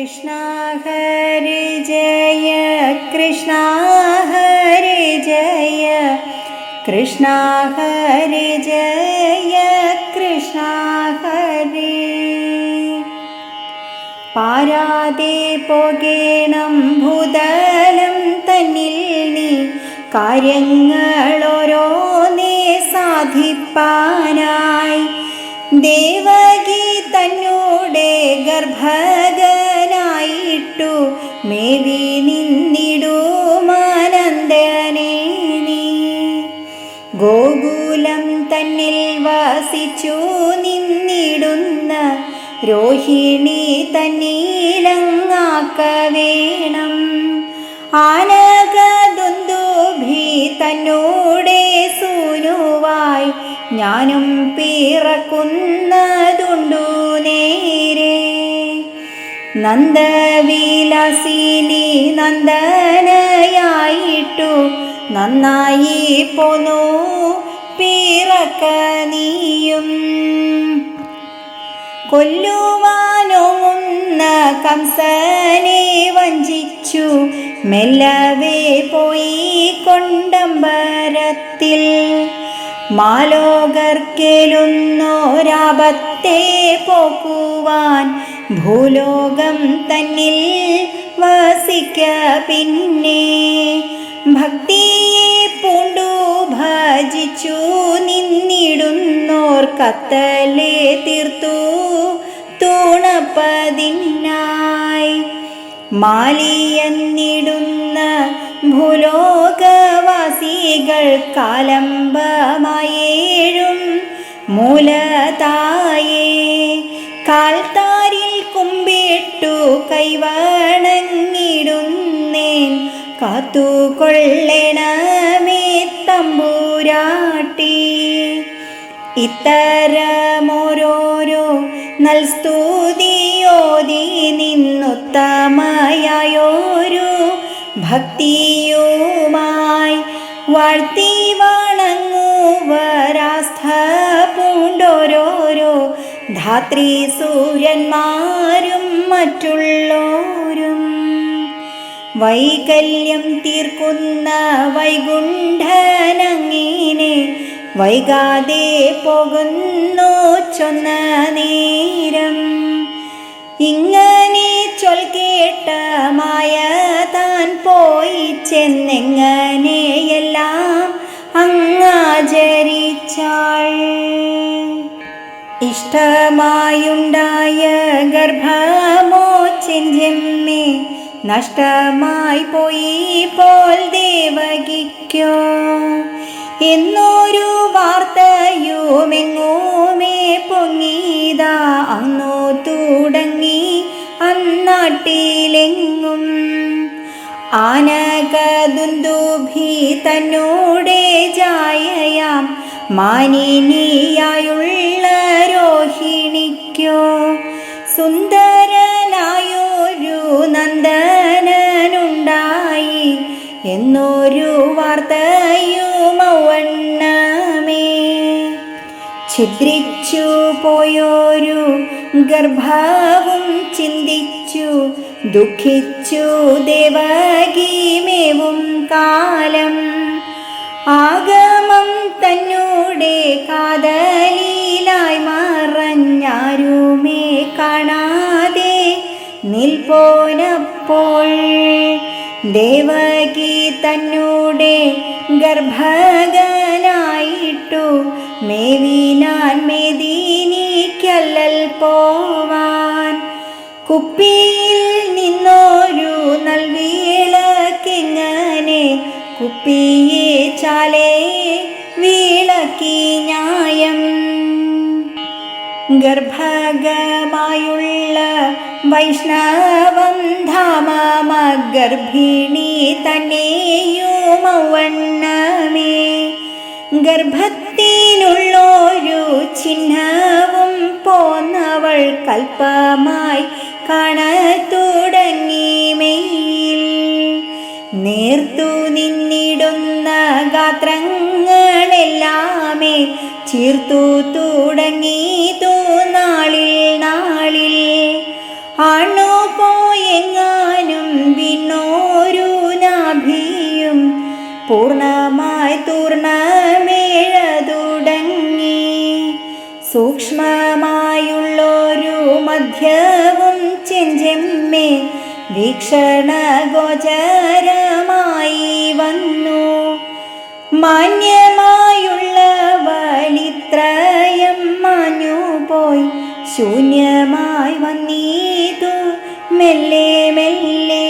कृष्ण हरे जय कृष्ण हरे जय कृष्ण हरे जय कृष्ण हरे പാരാതെ പോകേണം ഭൂതലം തന്നിൽ നീ കാര്യങ്ങളോരോ ഗോകുലം തന്നിൽ വാസിച്ചു നിന്നിടുന്ന രോഹിണി തന്നീലങ്ങാക്ക വേണം. ആനകദുന്ദുഭി തന്നോടെ സൂനുവായി ഞാനും പിറക്കുന്നതുണ്ടു നേരെ. നന്ദവിലാസിനി നന്ദനയായിട്ടു നന്നായി പോന്നു. പിറക്ക നീയും. കൊല്ലുവാനോങ്ങുന്ന കംസനെ വഞ്ചിച്ചു. മെല്ലവേ പോയി കൊണ്ടമ്പരത്തിൽ. മാലോകർക്കേലുന്നോരാപത്തെ പോക്കുവാൻ. ഭൂലോകം തന്നിൽ വസിക്ക പിന്നെ. ഭക്തിയെ പൂണ്ടു ഭജിച്ചു നിന്നിടുന്നോർ കത്തലെ തീർത്തു. തൂണപ്പതിനായി മാലിയെന്നിടുന്ന ഭൂലോകവാസികൾ കാലംബമായേഴും. മൂലതായേ കാൽത്താരിൽ കുമ്പിട്ടു കൈവണങ്ങിടുന്നേൻ. കാത്തുകൊള്ളണമേ തമ്പൂരാട്ടി. ഇത്തരമോരോരോ നൽസ്തുതിയോതി നിന്നുത്തമയായോരു ഭക്തിയുമായി വാഴ്ത്തി വണങ്ങുവരാസ്ഥ പൂണ്ടോരോരോ ധാത്രി സൂര്യന്മാരും മറ്റുള്ളോരും. വൈകല്യം തീർക്കുന്ന വൈകുണ്ഠനങ്ങിനെ വൈകാതെ പോകുന്നു ചൊന്ന നേരം. ഇങ്ങനെ ചൊൽ കേട്ട മായ താൻ പോയി ചെന്നെങ്ങനെയെല്ലാം അങ്ങാചരിച്ചാൾ. ഇഷ്ടമായുണ്ടായ ഗർഭമോ ചെഞ്ചെമ്മേ നഷ്ടമായി പോയി പോൽ ദേവകിക്കോ? എന്നൊരു വാർത്തയുമെങ്ങോമേ പൊങ്ങീതാ അങ്ങോ തുടങ്ങി അന്നാട്ടിലെങ്ങും? ആനകദുന്ദുഭി തന്നോടെ ജായയാം മാനിനിയായുള്ള രോഹിണിക്കോ? സുന്ദരനായൊരു വാർത്തയുമവണ്ണമേ ഛിദ്രിച്ചു പോയോരു ഗർഭാവും ചിന്തിച്ചു ദുഃഖിച്ചു ദേവകീമേവും കാലം. ആഗമം തന്നൂടെ കാതലിലായി മറഞ്ഞാരുമേ കാണാതെ നിൽപ്പോനപ്പോൾ ദേവകി തന്നോടെ ഗർഭകനായിട്ടു മേവിനാൻ മേദീനിക്കല്ലൽ പോവാൻ. കുപ്പിയിൽ നിന്നൊരു നൽവിളക്കിങ്ങനെ കുപ്പിയെ ചാലേ വിളക്കി ന്യായം. ഗർഭഗമായുള്ള വൈഷ്ണവം ധാമഗർഭിണി തന്നെയുമവണ്ണമേ. ഗർഭത്തിനുള്ളൊരു ചിഹ്നവും പോന്നവൾ കൽപ്പമായി കാണത്തുടങ്ങി മെയിൽ. നേർത്തു നിന്നിടുന്ന ഗാത്രങ്ങളെല്ലാമേ ചീർത്തു തുടങ്ങി നാളിൽ നാളിൽ ആണോ പോയെങ്ങാനും വിണ്ണോരു നാഭിയും പൂർണമായി തൂർണ മേഴ തുടങ്ങി സൂക്ഷ്മമായുള്ളൊരു മധ്യവും ചെഞ്ചെമ്മേ വീക്ഷണ ഗോചരമായി വന്നു. മാന്യമായുള്ള വലിത്രയം മാഞ്ഞു പോയി ശൂന്യമായി വന്നീ മെല്ലെ മെല്ലെ.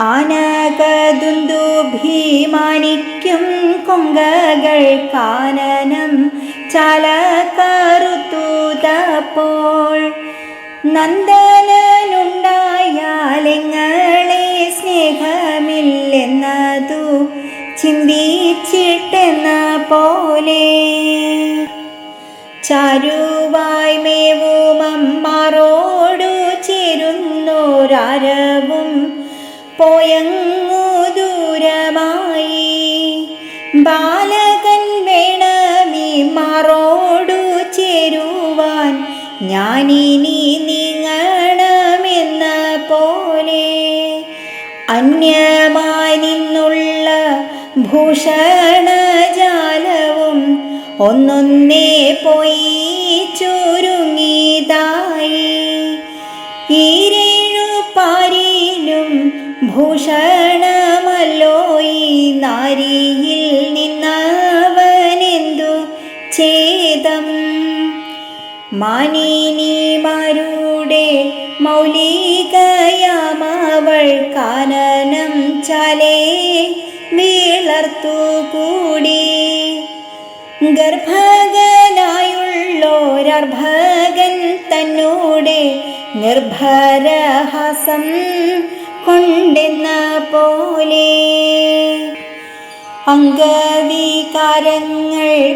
ആനകതുന്തു ഭീമാനിക്കും കൊങ്കകൾ കാനനം ചലക്കറുത്തൂതപ്പോൾ നന്ദനനുണ്ടായാലെങ്ങളെ സ്നേഹമില്ലെന്നതു ചിന്തിച്ചിട്ടെന്ന പോലെ. ചാരുവായി മേവുമമ്മാറോടു ചേരുന്നോരാരവും പോയങ്ങു ദൂരമായി. ബാലകൻ വേണമീ മാറോടു ചേരുവാൻ ഞാനിനി നീങ്ങണമെന്ന പോലെ അന്യമായി നിന്നുള്ള ഭൂഷണജാലവും ഒന്നൊന്നേ പോയി ചുരുങ്ങിയതായി ഈരേഴു പാരിലും ഭൂഷണമല്ലോ ഈ നാരിയിൽ നിന്നവനെന്തു ഛേദം മാനിനിമാരുടെ മൗലികയാമവൾ കാനനം ചാലേ വീളർത്തുകൂടി. ഗർഭകനായുള്ളോരർഭകൻ തന്നോടെ നിർഭരഹാസം കൊണ്ടെന്ന പോലെ. അംഗവികാരങ്ങൾ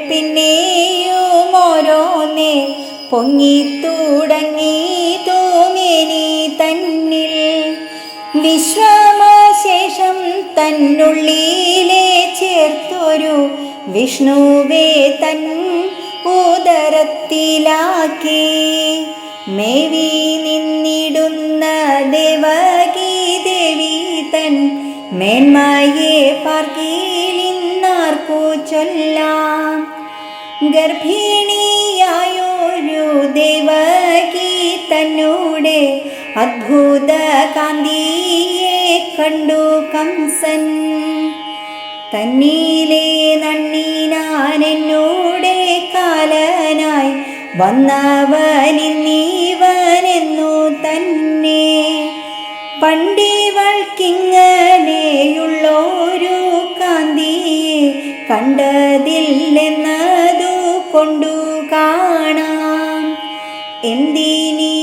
പിന്നെയും ഓരോന്നേ പൊങ്ങിത്തുടങ്ങി തോമേനി തന്നിൽ. വിശ്രമശേഷം തന്നുള്ളിലെ ചേർത്തൊരു വിഷ്ണുവേ തൻ ഉദരത്തിലാക്കി. മേവി നിന്നിടുന്ന ദേവകീ ദേവി തൻ മേന്മയെ പാർക്കിലിന്നാർക്കു ചൊല്ലാം. ഗർഭിണിയായൊരു ദേവകീ തന്നൂടെ അത്ഭുത കാന്തിയെ കണ്ടു കംസൻ. തന്നീലെ നണ്ണീനാൻ എന്നോടെ കാലനായി വന്നവനിന്നീവനെന്നു തന്നെ. പണ്ടിവൾക്കിങ്ങനെയുള്ളൊരു കാന്തിയെ കണ്ടതില്ലെന്നതു കൊണ്ടു കാണാം. എന്തിനീ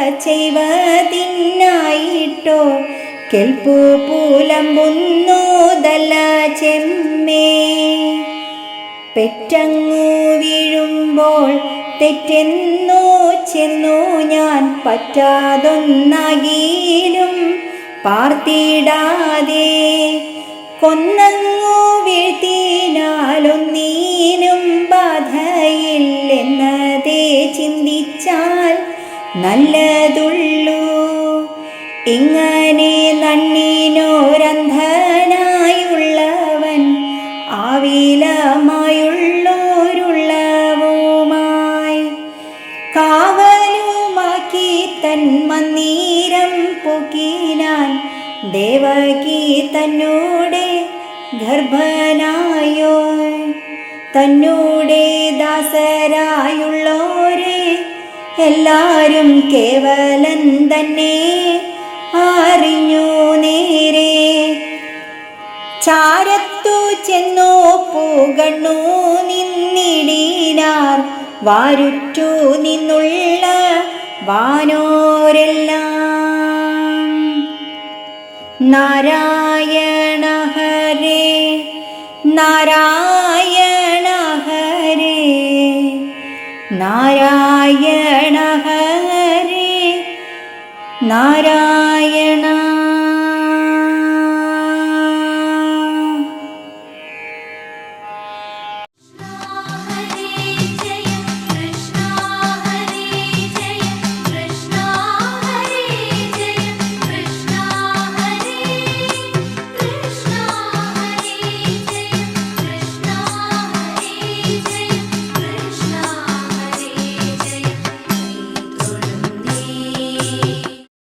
പോല ചെയ്വതിനായിട്ടോ കെൽപ്പു പൂലമ്പുന്നതല്ല ചെമ്മേ. പെറ്റങ്ങു വീഴുമ്പോൾ തെറ്റെന്നോ ചെന്നു ഞാൻ പറ്റാതൊന്നകീലും പാർത്തിടാതെ. കൊന്നങ്ങു വീഴ്ത്തിനാലൊന്നീനും ബാധയില്ലെന്നതേ ചിന്തിച്ചാൽ നല്ലതുള്ളൂ. ഇങ്ങനെ നണ്ണീനോരന്ധനായുള്ളവൻ ആവിലമായുള്ളോരുള്ളവുമായി കാവലുമാക്കി തൻ മന്ദിരം പൊക്കിനാൻ ദേവകി തന്നോടെ ഗർഭനായോ തന്നോടെ ദാസരായുള്ളോരെ എല്ലാരും കേവലൻ തന്നെ അറിഞ്ഞു നേരെ. ചാരത്തു ചെന്നു പൂകണ്ണു നിന്നിടീനാർ. വാരുറ്റു നിന്നുള്ള വാനോരെല്ലാം. നാരായണ ഹരേ നാരായണ ഹരേ നാരായണ നാരായണ